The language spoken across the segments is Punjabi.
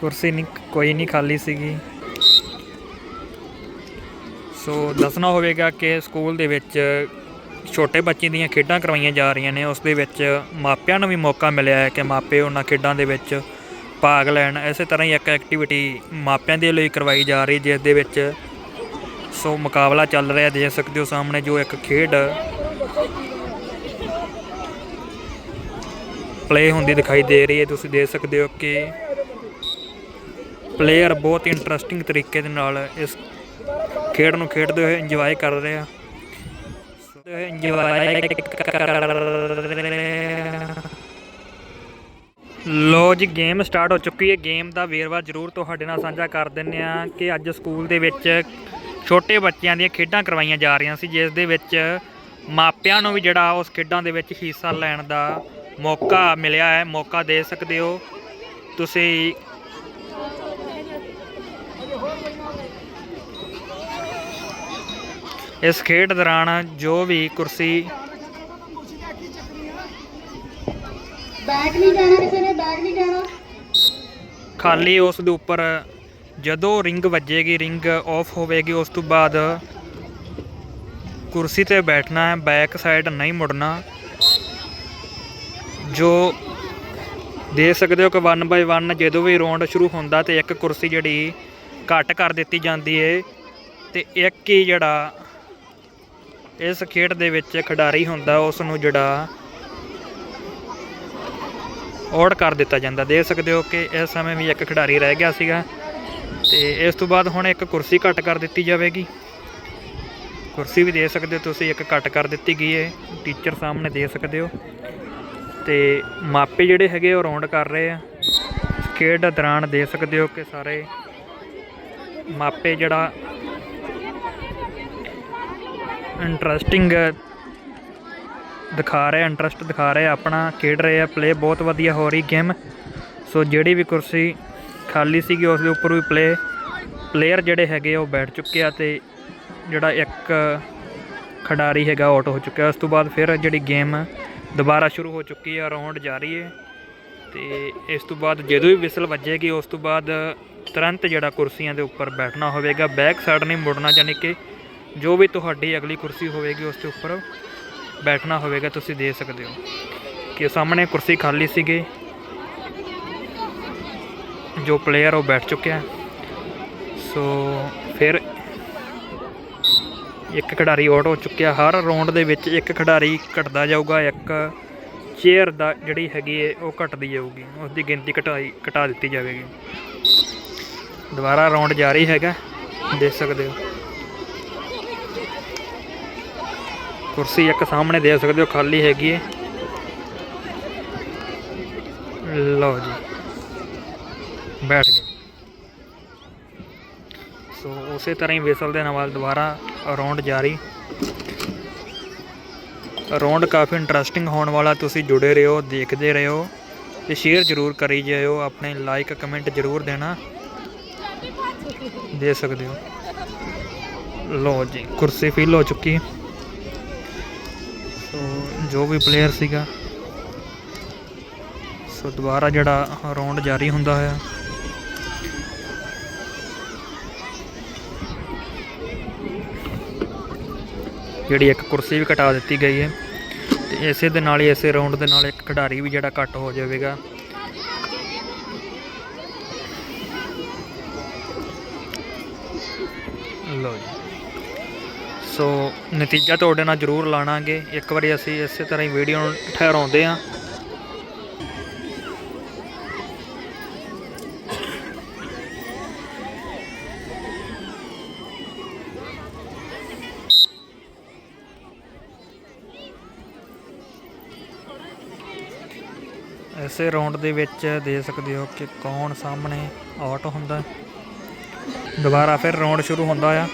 ਕੁਰਸੀ ਨਹੀਂ, ਕੋਈ ਨਹੀਂ ਖਾਲੀ ਸੀਗੀ। ਸੋ ਦੱਸਣਾ ਹੋਵੇਗਾ ਕਿ ਸਕੂਲ ਦੇ ਵਿੱਚ ਛੋਟੇ ਬੱਚੇ ਦੀਆਂ ਖੇਡਾਂ ਕਰਵਾਈਆਂ ਜਾ ਰਹੀਆਂ ਨੇ। ਉਸ ਦੇ ਵਿੱਚ ਮਾਪਿਆਂ ਨੂੰ ਵੀ ਮੌਕਾ ਮਿਲਿਆ ਹੈ ਕਿ ਮਾਪੇ ਉਹਨਾਂ ਖੇਡਾਂ ਦੇ ਵਿੱਚ ਭਾਗ ਲੈਣ। ਇਸੇ ਤਰ੍ਹਾਂ ਹੀ ਇੱਕ ਐਕਟੀਵਿਟੀ ਮਾਪਿਆਂ ਦੇ ਲਈ ਕਰਵਾਈ ਜਾ ਰਹੀ, ਜਿਸ ਦੇ ਵਿੱਚ ਸੋ ਮੁਕਾਬਲਾ ਚੱਲ ਰਿਹਾ ਦੇਖ ਸਕਦੇ ਹੋ ਸਾਹਮਣੇ ਜੋ ਇੱਕ ਖੇਡ ਪਲੇ ਹੁੰਦੀ ਦਿਖਾਈ ਦੇ ਰਹੀ ਹੈ। ਤੁਸੀਂ ਦੇਖ ਸਕਦੇ ਹੋ ਕਿ ਪਲੇਅਰ ਬਹੁਤ ਇੰਟਰਸਟਿੰਗ ਤਰੀਕੇ ਦੇ ਨਾਲ ਇਸ ਖੇਡ ਨੂੰ ਖੇਡਦੇ ਹੋਏ ਇੰਜੋਏ ਕਰ ਰਹੇ ਆ। ਇੰਜੋਏ ਲੋ ਜੀ ਗੇਮ ਸਟਾਰਟ ਹੋ ਚੁੱਕੀ ਹੈ। ਗੇਮ ਦਾ ਵੇਰਵਾ ਜ਼ਰੂਰ ਤੁਹਾਡੇ ਨਾਲ ਸਾਂਝਾ ਕਰ ਦਿੰਨੇ ਆ ਕਿ ਅੱਜ ਸਕੂਲ ਦੇ ਵਿੱਚ ਛੋਟੇ ਬੱਚਿਆਂ ਦੀਆਂ ਖੇਡਾਂ ਕਰਵਾਈਆਂ ਜਾ ਰਹੀਆਂ ਸੀ, ਜਿਸ ਦੇ ਵਿੱਚ ਮਾਪਿਆਂ ਨੂੰ ਵੀ ਜਿਹੜਾ ਉਸ ਖੇਡਾਂ ਦੇ ਵਿੱਚ ਹਿੱਸਾ ਲੈਣ ਦਾ ਮੌਕਾ ਮਿਲਿਆ ਹੈ। ਮੌਕਾ ਦੇ ਸਕਦੇ ਹੋ ਤੁਸੀਂ ਇਸ ਖੇਡ ਦੌਰਾਨ ਜੋ ਵੀ ਕੁਰਸੀ ਬੈਗ ਨਹੀਂ ਜਾਣਾ ਕਿਸੇ ਨੇ ਬੈਗ ਨਹੀਂ ਜਾਣਾ ਖਾਲੀ ਉਸ ਦੇ ਉੱਪਰ ਜਦੋਂ ਰਿੰਗ ਵੱਜੇਗੀ ਰਿੰਗ ਆਫ ਹੋਵੇਗੀ ਉਸ ਤੋਂ ਬਾਅਦ ਕੁਰਸੀ ਤੇ ਬੈਠਣਾ ਹੈ ਬੈਕ ਸਾਈਡ ਨਹੀਂ ਮੁੜਨਾ। ਜੋ ਦੇ ਸਕਦੇ ਹੋ ਕਿ 1 ਬਾਈ 1 ਜਦੋਂ ਵੀ ਰੌਂਡ ਸ਼ੁਰੂ ਹੁੰਦਾ ਤੇ ਇੱਕ ਕੁਰਸੀ ਜਿਹੜੀ ਘੱਟ ਕਰ ਦਿੱਤੀ ਜਾਂਦੀ ਏ ਤੇ ਇੱਕ ਹੀ ਜਿਹੜਾ ਇਸ ਖੇਡ ਦੇ ਵਿੱਚ ਖਿਡਾਰੀ ਹੁੰਦਾ, ਉਸ ਨੂੰ ਜਿਹੜਾ ਔੜ ਕਰ ਦਿੱਤਾ ਜਾਂਦਾ। ਦੇਖ ਸਕਦੇ ਹੋ ਕਿ ਇਸ ਸਮੇਂ ਵੀ ਇੱਕ ਖਿਡਾਰੀ ਰਹਿ ਗਿਆ ਸੀਗਾ ਤੇ ਇਸ ਤੋਂ ਬਾਅਦ ਹੁਣ ਇੱਕ ਕੁਰਸੀ ਘੱਟ ਕਰ ਦਿੱਤੀ ਜਾਵੇਗੀ। ਕੁਰਸੀ ਵੀ ਦੇ ਸਕਦੇ ਹੋ ਤੁਸੀਂ, ਇੱਕ ਘੱਟ ਕਰ ਦਿੱਤੀ ਗਈ ਹੈ। ਟੀਚਰ ਸਾਹਮਣੇ ਦੇ ਸਕਦੇ ਹੋ। ਤੇ ਮਾਪੇ ਜਿਹੜੇ ਹੈਗੇ ਉਹ ਰੌਂਡ ਕਰ ਰਹੇ ਆ। ਖੇਡ ਦੌਰਾਨ ਦੇ ਸਕਦੇ ਹੋ ਕਿ ਸਾਰੇ ਮਾਪੇ ਜਿਹੜਾ ਇੰਟਰਸਟਿੰਗ ਦਿਖਾ ਰਿਹਾ ਇੰਟਰਸਟ ਦਿਖਾ ਰਿਹਾ, ਆਪਣਾ ਖੇਡ ਰਹੇ ਆ ਪਲੇ ਬਹੁਤ ਵਧੀਆ ਹੋ ਰਹੀ ਗੇਮ ਸੋ ਜਿਹੜੀ ਵੀ ਕੁਰਸੀ ਖਾਲੀ ਸੀਗੀ, ਉਸ ਦੇ ਉੱਪਰ ਵੀ ਪਲੇ ਪਲੇਅਰ ਜਿਹੜੇ ਹੈਗੇ ਉਹ ਬੈਠ ਚੁੱਕੇ ਆ ਤੇ ਜਿਹੜਾ ਇੱਕ ਖਿਡਾਰੀ ਹੈਗਾ ਆਊਟ ਹੋ ਚੁੱਕਿਆ। ਉਸ ਤੋਂ ਬਾਅਦ ਫਿਰ ਜਿਹੜੀ ਗੇਮ ਦੁਬਾਰਾ ਸ਼ੁਰੂ ਹੋ ਚੁੱਕੀ ਹੈ ਰਾਉਂਡ ਜਾਰੀ ਹੈ ਤੇ ਇਸ ਤੋਂ ਬਾਅਦ ਜਦੋਂ ਵੀ ਵਿਸਲ ਵੱਜੇਗੀ, ਉਸ ਤੋਂ ਬਾਅਦ ਤੁਰੰਤ ਜਿਹੜਾ ਕੁਰਸੀਆਂ ਦੇ ਉੱਪਰ ਬੈਠਣਾ ਹੋਵੇਗਾ ਬੈਕ ਸਾਈਡ ਨਹੀਂ ਮੁੜਨਾ ਯਾਨੀ ਕਿ ਜੋ ਵੀ ਤੁਹਾਡੀ ਅਗਲੀ ਕੁਰਸੀ ਹੋਵੇਗੀ, ਉਸ ਦੇ ਉੱਪਰ ਬੈਠਣਾ ਹੋਵੇਗਾ, ਤੁਸੀਂ ਦੇ ਸਕਦੇ ਹੋ। ਕਿ ਸਾਹਮਣੇ ਕੁਰਸੀ ਖਾਲੀ ਸੀਗੀ, ਜੋ ਪਲੇਅਰ ਉਹ ਬੈਠ ਚੁੱਕਿਆ। ਸੋ ਫਿਰ ਇੱਕ ਖਿਡਾਰੀ ਆਊਟ ਹੋ ਚੁੱਕਿਆ। ਹਰ ਰਾਉਂਡ ਦੇ ਵਿੱਚ ਇੱਕ ਖਿਡਾਰੀ ਘਟਦਾ ਜਾਊਗਾ, ਇੱਕ ਚੇਅਰ ਦਾ ਜਿਹੜੀ ਹੈਗੀ ਹੈ ਉਹ ਘਟਦੀ ਜਾਊਗੀ। ਉਸ ਦੀ ਗਿਣਤੀ ਘਟਾਈ, ਘਟਾ ਦਿੱਤੀ ਜਾਵੇਗੀ। ਦੁਬਾਰਾ ਰਾਉਂਡ ਜਾਰੀ ਹੈਗਾ, ਦੇਖ ਸਕਦੇ ਹੋ। ਕੁਰਸੀ ਇੱਕ ਸਾਹਮਣੇ ਦੇਖ ਸਕਦੇ ਹੋ, ਖਾਲੀ ਹੈਗੀ ਹੈ ਲਓ ਜੀ। ਬੈਠ ਗਏ। ਸੋ ਉਸੇ ਤਰ੍ਹਾਂ ਹੀ ਵਿਸਲ ਦੇ ਨਾਲ ਦੁਬਾਰਾ ਰਾਉਂਡ ਜਾਰੀ। ਰਾਉਂਡ ਕਾਫੀ ਇੰਟਰਸਟਿੰਗ ਹੋਣ ਵਾਲਾ, ਤੁਸੀਂ ਜੁੜੇ ਰਹੋ, ਦੇਖਦੇ ਰਹੋ ਤੇ ਸ਼ੇਅਰ ਜ਼ਰੂਰ ਕਰੀ ਜਾਇਓ, ਆਪਣੇ ਲਾਈਕ ਕਮੈਂਟ ਜ਼ਰੂਰ ਦੇਣਾ। ਦੇ ਸਕਦੇ ਹੋ। ਲਓ ਜੀ, ਕੁਰਸੀ ਫਿਲ ਹੋ ਚੁੱਕੀ। ਹੈ ਸੋ ਜੋ ਵੀ ਪਲੇਅਰ ਸੀਗਾ, ਸੋ ਦੁਬਾਰਾ ਜਿਹੜਾ ਰਾਉਂਡ ਜਾਰੀ ਹੁੰਦਾ ਹੋਇਆ। ਜਿਹੜੀ ਇੱਕ ਕੁਰਸੀ ਵੀ ਘਟਾ ਦਿੱਤੀ ਗਈ ਹੈ। ਤੇ ਇਸੇ ਦੇ ਨਾਲ ਹੀ ਇਸੇ ਰਾਉਂਡ ਦੇ ਨਾਲ ਇੱਕ ਖਿਡਾਰੀ ਵੀ ਜਿਹੜਾ ਘੱਟ ਹੋ ਜਾਵੇਗਾ। ਲਓ ਜੀ। ਸੋ ਨਤੀਜਾ ਤੁਹਾਡੇ ਨਾਲ ਜ਼ਰੂਰ ਲਾਣਾਗੇ। ਇੱਕ ਵਾਰੀ ਅਸੀਂ ਇਸੇ ਤਰ੍ਹਾਂ ਹੀ ਵੀਡੀਓ ਨੂੰ ਠਹਿਰਾਉਂਦੇ ਹਾਂ। ਇਸੇ ਰਾਉਂਡ ਦੇ ਵਿੱਚ ਦੇ ਸਕਦੇ ਹੋ ਕਿ ਕੌਣ ਸਾਹਮਣੇ ਆਊਟ ਹੁੰਦਾ। ਦੁਬਾਰਾ ਫਿਰ ਰਾਉਂਡ ਸ਼ੁਰੂ ਹੁੰਦਾ ਆ।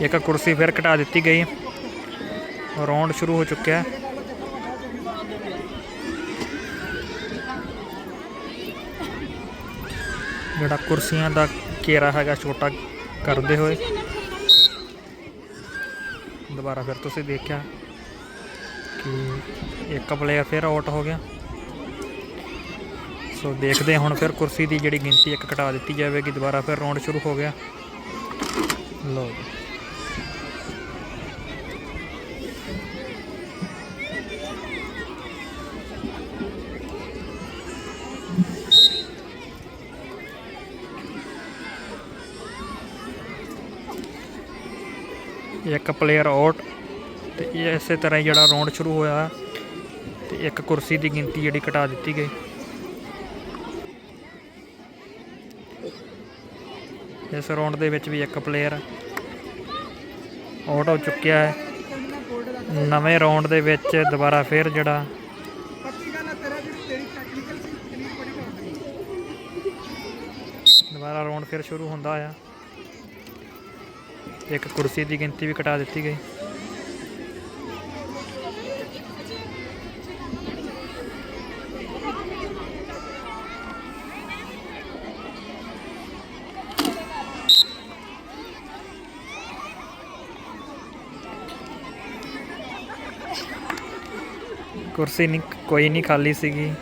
ਇੱਕ ਕੁਰਸੀ ਫਿਰ ਘਟਾ ਦਿੱਤੀ ਗਈ। ਰਾਉਂਡ ਸ਼ੁਰੂ ਹੋ ਚੁੱਕਿਆ ਹੈ। ਜਿਹੜਾ ਕੁਰਸੀਆਂ ਦਾ ਘੇਰਾ ਹੈਗਾ, ਛੋਟਾ ਕਰਦੇ ਹੋਏ। ਦੁਬਾਰਾ ਫਿਰ ਤੁਸੀਂ ਦੇਖਿਆ ਕਿ ਇੱਕ ਪਲੇਅਰ ਫਿਰ ਆਊਟ ਹੋ ਗਿਆ। ਸੋ ਦੇਖਦੇ ਹੁਣ ਫਿਰ ਕੁਰਸੀ ਦੀ ਜਿਹੜੀ ਗਿਣਤੀ ਇੱਕ ਘਟਾ ਦਿੱਤੀ ਜਾਵੇਗੀ। ਦੁਬਾਰਾ ਫਿਰ ਰੌਂਡ ਸ਼ੁਰੂ ਹੋ ਗਿਆ। ਲਓ ਜੀ। ਇੱਕ ਪਲੇਅਰ ਆਊਟ ਤੇ ਇਹ ਇਸੇ ਤਰ੍ਹਾਂ ਹੀ ਜਿਹੜਾ ਰੌਂਡ ਸ਼ੁਰੂ ਹੋਇਆ ਤੇ ਇੱਕ ਕੁਰਸੀ ਦੀ ਗਿਣਤੀ ਜਿਹੜੀ ਘਟਾ ਦਿੱਤੀ ਗਈ। ਇਸ ਰੌਂਡ ਦੇ ਵਿੱਚ ਵੀ ਇੱਕ ਪਲੇਅਰ ਆਊਟ ਹੋ ਚੁੱਕਿਆ ਹੈ। ਨਵੇਂ ਰੌਂਡ ਦੇ ਵਿੱਚ ਦੁਬਾਰਾ ਫਿਰ ਜਿਹੜਾ ਦੁਬਾਰਾ ਰੌਂਡ ਫਿਰ ਸ਼ੁਰੂ ਹੁੰਦਾ ਆ। ਇੱਕ ਕੁਰਸੀ ਦੀ ਗਿਣਤੀ ਵੀ ਘਟਾ ਦਿੱਤੀ ਗਈ। ਕੁਰਸੀ ਨਹੀਂ ਕੋਈ ਨਹੀਂ ਖਾਲੀ ਸੀਗੀ।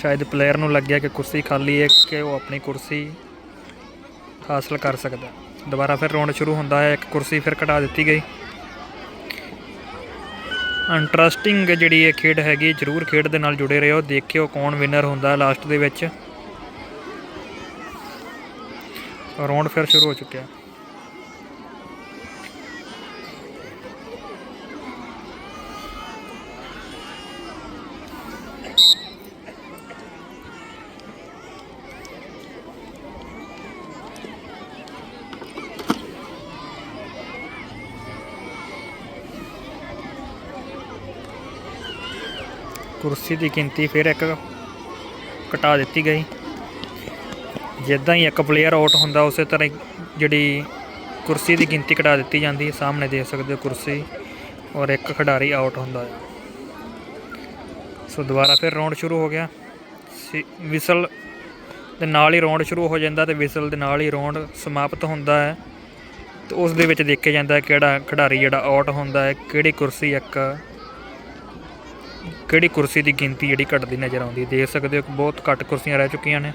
ਸ਼ਾਇਦ ਪਲੇਅਰ ਨੂੰ ਲੱਗਿਆ ਕਿ ਕੁਰਸੀ ਖਾਲੀ ਹੈ ਕਿ ਉਹ ਆਪਣੀ ਕੁਰਸੀ ਹਾਸਲ ਕਰ ਸਕਦਾ। ਦੁਬਾਰਾ ਫਿਰ ਰੌਂਡ ਸ਼ੁਰੂ ਹੁੰਦਾ ਹੈ, ਇੱਕ ਕੁਰਸੀ ਫਿਰ ਘਟਾ ਦਿੱਤੀ ਗਈ। ਇੰਟਰਸਟਿੰਗ ਜਿਹੜੀ ਇਹ ਖੇਡ ਹੈਗੀ, ਜਰੂਰ ਖੇਡ ਦੇ ਨਾਲ ਜੁੜੇ ਰਹੋ, ਦੇਖਿਓ ਕੌਣ ਵਿਨਰ ਹੁੰਦਾ ਲਾਸਟ ਦੇ ਵਿੱਚ। ਰੌਂਡ ਫਿਰ ਸ਼ੁਰੂ ਹੋ ਚੁੱਕਿਆ। ਕੁਰਸੀ ਦੀ ਗਿਣਤੀ ਫਿਰ ਇੱਕ ਘਟਾ ਦਿੱਤੀ ਗਈ। ਜਿੱਦਾਂ ਹੀ ਇੱਕ ਪਲੇਅਰ ਆਊਟ ਹੁੰਦਾ, ਉਸੇ ਤਰ੍ਹਾਂ ਹੀ ਜਿਹੜੀ ਕੁਰਸੀ ਦੀ ਗਿਣਤੀ ਘਟਾ ਦਿੱਤੀ ਜਾਂਦੀ ਹੈ। ਸਾਹਮਣੇ ਦੇਖ ਸਕਦੇ ਹੋ ਕੁਰਸੀ ਔਰ ਇੱਕ ਖਿਡਾਰੀ ਆਊਟ ਹੁੰਦਾ ਹੈ। ਸੋ ਦੁਬਾਰਾ ਫਿਰ ਰੌਂਡ ਸ਼ੁਰੂ ਹੋ ਗਿਆ। ਸੀ- ਵਿਸਲ ਦੇ ਨਾਲ ਹੀ ਰੌਂਡ ਸ਼ੁਰੂ ਹੋ ਜਾਂਦਾ ਤੇ ਵਿਸਲ ਦੇ ਨਾਲ ਹੀ ਰੌਂਡ ਸਮਾਪਤ ਹੁੰਦਾ ਹੈ। ਤੇ ਉਸ ਦੇ ਵਿੱਚ ਦੇਖਿਆ ਜਾਂਦਾ ਕਿਹੜਾ ਖਿਡਾਰੀ ਜਿਹੜਾ ਆਊਟ ਹੁੰਦਾ ਹੈ, ਕਿਹੜੀ ਕੁਰਸੀ ਇੱਕ ਕਿਹੜੀ ਕੁਰਸੀ ਦੀ ਗਿਣਤੀ ਜਿਹੜੀ ਘਟਦੀ ਨਜ਼ਰ ਆਉਂਦੀ? ਦੇਖ ਸਕਦੇ ਹੋ ਬਹੁਤ ਘੱਟ ਕੁਰਸੀਆਂ ਰਹਿ ਚੁੱਕੀਆਂ ਨੇ।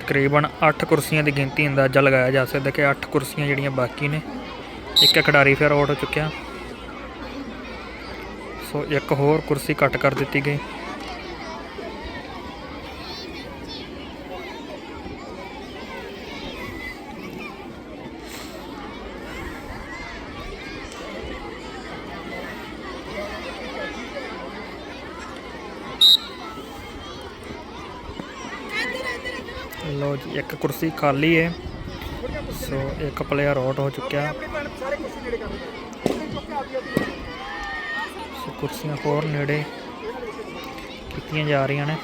ਤਕਰੀਬਨ 8 ਕੁਰਸੀਆਂ ਦੀ ਗਿਣਤੀ ਅੰਦਾਜ਼ਾ ਲਗਾਇਆ ਜਾ ਸਕਦਾ ਕਿ 8 ਕੁਰਸੀਆਂ ਜਿਹੜੀਆਂ ਬਾਕੀ ਨੇ, ਇੱਕ ਖਿਡਾਰੀ ਫਿਰ ਆਊਟ ਹੋ ਚੁੱਕਿਆ। ਸੋ ਇੱਕ ਹੋਰ ਕੁਰਸੀ ਘੱਟ ਕਰ ਦਿੱਤੀ ਗਈ ਲੋ ਜੀ ਇੱਕ ਕੁਰਸੀ ਖਾਲੀ ਹੈ ਸੋ ਇੱਕ ਪਲੇਅਰ ਆਊਟ ਹੋ ਚੁੱਕਿਆ। ਸੋ ਕੁਰਸੀਆਂ ਹੋਰ ਨੇੜੇ ਕੀਤੀਆਂ ਜਾ ਰਹੀਆਂ ਨੇ।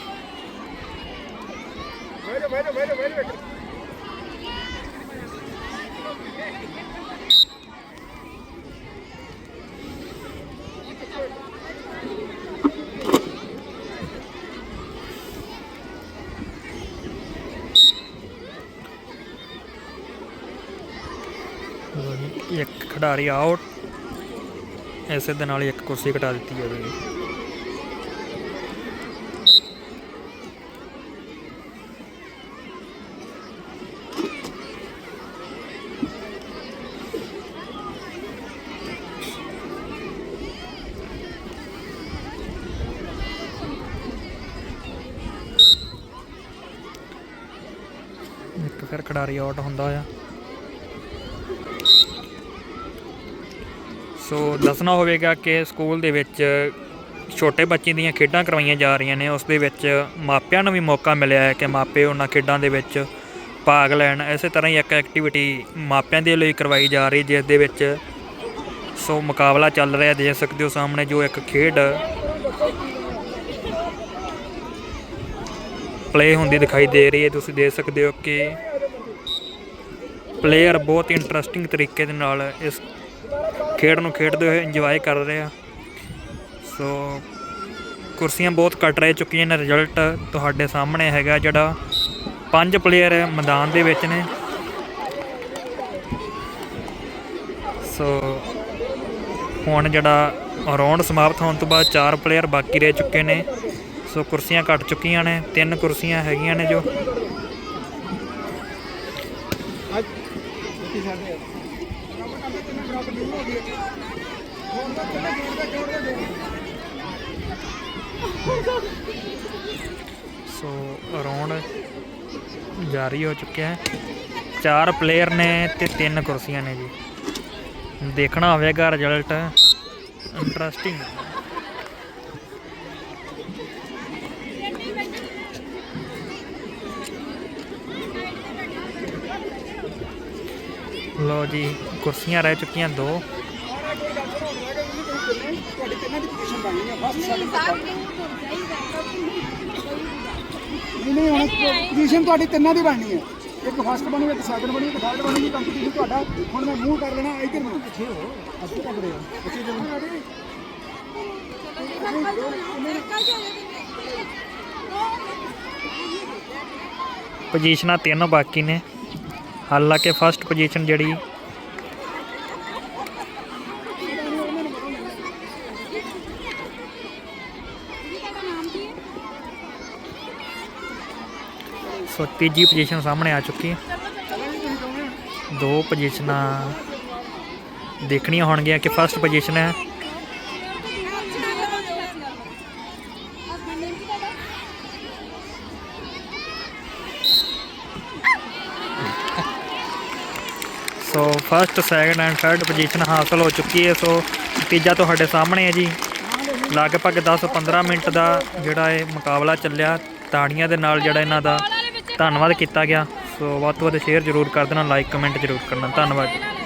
ਲਓ ਜੀ, ਇੱਕ ਖਿਡਾਰੀ ਆਊਟ ਇਸੇ ਦੇ ਨਾਲ ਹੀ ਇੱਕ ਕੁਰਸੀ ਘਟਾ ਦਿੱਤੀ ਜਾਵੇਗੀ ਇੱਕ ਫਿਰ ਖਿਡਾਰੀ ਆਊਟ ਹੁੰਦਾ ਆ। ਸੋ ਦੱਸਣਾ ਹੋਵੇਗਾ ਕਿ ਸਕੂਲ ਦੇ ਵਿੱਚ ਛੋਟੇ ਬੱਚੇ ਦੀਆਂ ਖੇਡਾਂ ਕਰਵਾਈਆਂ ਜਾ ਰਹੀਆਂ ਨੇ। ਉਸ ਦੇ ਵਿੱਚ ਮਾਪਿਆਂ ਨੂੰ ਵੀ ਮੌਕਾ ਮਿਲਿਆ ਹੈ ਕਿ ਮਾਪੇ ਉਹਨਾਂ ਖੇਡਾਂ ਦੇ ਵਿੱਚ ਭਾਗ ਲੈਣ। ਇਸੇ ਤਰ੍ਹਾਂ ਹੀ ਇੱਕ ਐਕਟੀਵਿਟੀ ਮਾਪਿਆਂ ਦੇ ਲਈ ਕਰਵਾਈ ਜਾ ਰਹੀ, ਜਿਸ ਦੇ ਵਿੱਚ ਸੋ ਮੁਕਾਬਲਾ ਚੱਲ ਰਿਹਾ। ਦੇਖ ਸਕਦੇ ਹੋ ਸਾਹਮਣੇ ਜੋ ਇੱਕ ਖੇਡ ਪਲੇ ਹੁੰਦੀ ਦਿਖਾਈ ਦੇ ਰਹੀ ਹੈ। ਤੁਸੀਂ ਦੇਖ ਸਕਦੇ ਹੋ ਕਿ ਪਲੇਅਰ ਬਹੁਤ ਇੰਟਰਸਟਿੰਗ ਤਰੀਕੇ ਦੇ ਨਾਲ ਇਸ ਖੇਡ ਨੂੰ ਖੇਡਦੇ ਹੋਏ ਇੰਜੋਏ ਕਰ ਰਹੇ ਆ। ਸੋ ਕੁਰਸੀਆਂ ਬਹੁਤ ਘੱਟ ਰਹਿ ਚੁੱਕੀਆਂ ਨੇ। ਰਿਜ਼ਲਟ ਤੁਹਾਡੇ ਸਾਹਮਣੇ ਹੈਗਾ ਜਿਹੜਾ ਪੰਜ ਪਲੇਅਰ ਮੈਦਾਨ ਦੇ ਵਿੱਚ ਨੇ। ਸੋ ਹੁਣ ਜਿਹੜਾ ਰਾਉਂਡ ਸਮਾਪਤ ਹੋਣ ਤੋਂ ਬਾਅਦ ਚਾਰ ਪਲੇਅਰ ਬਾਕੀ ਰਹਿ ਚੁੱਕੇ ਨੇ। ਸੋ ਕੁਰਸੀਆਂ ਘਟ ਚੁੱਕੀਆਂ ਨੇ। ਤਿੰਨ ਕੁਰਸੀਆਂ ਹੈਗੀਆਂ ਨੇ ਜੋ ਸੋ ਰਾਉਂਡ ਜਾਰੀ ਹੋ ਚੁੱਕਿਆ ਹੈ। ਚਾਰ ਪਲੇਅਰ ਨੇ ਤੇ ਤਿੰਨ ਕੁਰਸੀਆਂ ਨੇ ਜੀ। ਦੇਖਣਾ ਹੋਵੇਗਾ ਰਿਜ਼ਲਟ ਇੰਟਰਸਟਿੰਗ ਲੋ ਜੀ ਕੁਰਸੀਆਂ ਰਹਿ ਚੁੱਕੀਆਂ ਦੋ। ਨਹੀਂ ਨਹੀਂ ਹੁਣ ਪੋਜੀਸ਼ਨ ਤੁਹਾਡੀ ਤਿੰਨਾਂ ਦੀ ਬਣਨੀ ਹੈ। ਇੱਕ ਫਸਟ ਬਣੀ, ਇੱਕ ਸੈਕੰਡ ਬਣੀ, ਇੱਕ ਥਰਡ ਬਣੀ ਕੰਪੀਟੀਸ਼ਨ ਤੁਹਾਡਾ। ਹੁਣ ਮੈਂ ਮੂਵ ਕਰ ਲੈਣਾ, ਇੱਧਰ ਨੂੰ। ਪਿੱਛੇ ਹੋ, ਅੱਗੇ ਤੱਕ ਰਹੇ ਪਿੱਛੇ ਜੋ ਪੋਜੀਸ਼ਨਾਂ ਤਿੰਨ ਬਾਕੀ ਨੇ। ਹਾਲਾਂਕਿ ਫਸਟ ਪੋਜੀਸ਼ਨ ਜਿਹੜੀ ਸੋ ਤੀਜੀ ਪੋਜੀਸ਼ਨ ਸਾਹਮਣੇ ਆ ਚੁੱਕੀ ਹੈ। ਦੋ ਪੋਜੀਸ਼ਨਾਂ ਦੇਖਣੀਆਂ ਹੋਣਗੀਆਂ ਕਿ ਫਸਟ ਪੋਜੀਸ਼ਨ ਹੈ। So first second and third position ਹਾਸਲ ਹੋ ਚੁੱਕੀ ਹੈ। ਸੋ ਤੀਜਾ ਤੁਹਾਡੇ ਸਾਹਮਣੇ ਹੈ ਜੀ। ਲਗਭਗ 10-15 ਮਿੰਟ ਦਾ ਜਿਹੜਾ ਇਹ ਮੁਕਾਬਲਾ ਚੱਲਿਆ। ਤਾੜੀਆਂ ਦੇ ਨਾਲ ਜਿਹੜਾ ਇਹਨਾਂ ਦਾ ਧੰਨਵਾਦ ਕੀਤਾ ਗਿਆ। ਸੋ ਵੱਧ ਤੋਂ ਵੱਧ ਸ਼ੇਅਰ ਜ਼ਰੂਰ ਕਰ ਦੇਣਾ ਲਾਈਕ ਕਮੈਂਟ ਜ਼ਰੂਰ ਕਰਨਾ। ਧੰਨਵਾਦ। ਜੀ